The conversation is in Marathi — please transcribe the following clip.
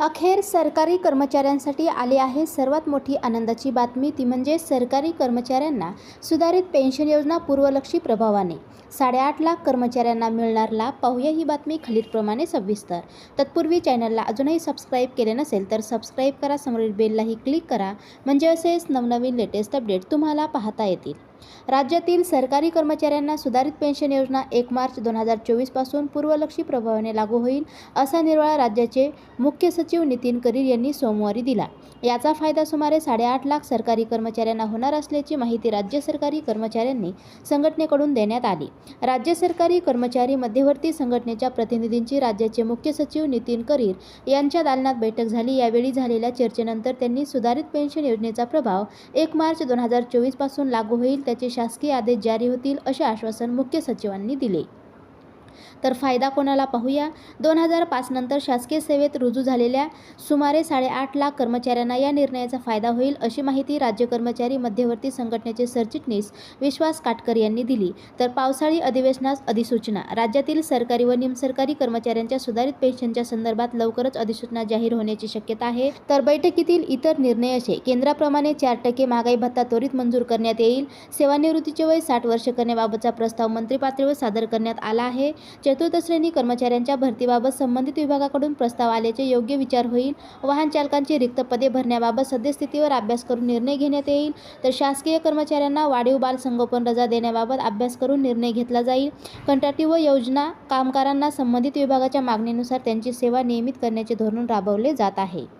अखेर सरकारी कर्मचाऱ्यांसाठी आली आहे सर्वात मोठी आनंदाची बातमी ती म्हणजे सरकारी कर्मचाऱ्यांना सुधारित पेन्शन योजना पूर्वलक्षी प्रभावाने. साडेआठ लाख कर्मचाऱ्यांना मिळणार लाभ पाहूया ही बातमी खालीलप्रमाणे सविस्तर. तत्पूर्वी चॅनलला अजूनही सबस्क्राईब केले नसेल तर सबस्क्राईब करा समोरील बेललाही क्लिक करा म्हणजे असेच नवनवीन लेटेस्ट अपडेट तुम्हाला पाहता येतील. राज्यातील सरकारी कर्मचाऱ्यांना सुधारित पेन्शन योजना एक मार्च दोन हजार चोवीसपासून पूर्वलक्षी प्रभावाने लागू होईल असा निर्वाळा राज्याचे मुख्य सचिव नितीन करीर यांनी सोमवारी दिला. याचा फायदा सुमारे साडेआठ लाख सरकारी कर्मचाऱ्यांना होणार असल्याची माहिती राज्य सरकारी कर्मचाऱ्यांनी संघटनेकडून देण्यात आली. राज्य सरकारी कर्मचारी मध्यवर्ती संघटनेच्या प्रतिनिधींची राज्याचे मुख्य सचिव नितीन करीर यांच्या दालनात बैठक झाली. यावेळी झालेल्या चर्चेनंतर त्यांनी सुधारित पेन्शन योजनेचा प्रभाव एक मार्च दोन हजार चोवीसपासून लागू होईल त्याचे शासकीय आदेश जारी होतील असे आश्वासन मुख्य सचिवांनी दिले. तर फायदा कोणाला पाहूया? दोन हजार पाच नंतर शासकीय सेवेत रुजू झालेल्या सुमारे साडेआठ लाख कर्मचाऱ्यांना या निर्णयाचा फायदा होईल अशी माहिती राज्य कर्मचारी मध्यवर्ती संघटनेचे सरचिटणीस विश्वास काटकर यांनी दिली. तर पावसाळी अधिवेशनास अधिसूचना राज्यातील सरकारी व निमसरकारी कर्मचाऱ्यांच्या सुधारित पेन्शनच्या संदर्भात लवकरच अधिसूचना जाहीर होण्याची शक्यता आहे. तर बैठकीतील इतर निर्णय असे केंद्राप्रमाणे चार टक्के महागाई भत्ता त्वरित मंजूर करण्यात येईल सेवानिवृत्तीचे वय साठ वर्ष करण्याबाबतचा प्रस्ताव मंत्री पातळीवर सादर करण्यात आला आहे. चतुर्थ श्रेणी कर्मचाऱ्यांच्या भरतीबाबत संबंधित विभागाकडून प्रस्ताव आल्याचे योग्य विचार होईल. वाहन चालकांची रिक्त पदे भरण्याबाबत सद्यस्थितीवर अभ्यास करून निर्णय घेण्यात येईल. तर शासकीय कर्मचाऱ्यांना वाढीव बाल संगोपन रजा देण्याबाबत अभ्यास करून निर्णय घेतला जाईल. कंत्राटी व योजना कामगारांना संबंधित विभागाच्या मागणीनुसार त्यांची सेवा नियमित करण्याचे धोरण राबवले जात आहे.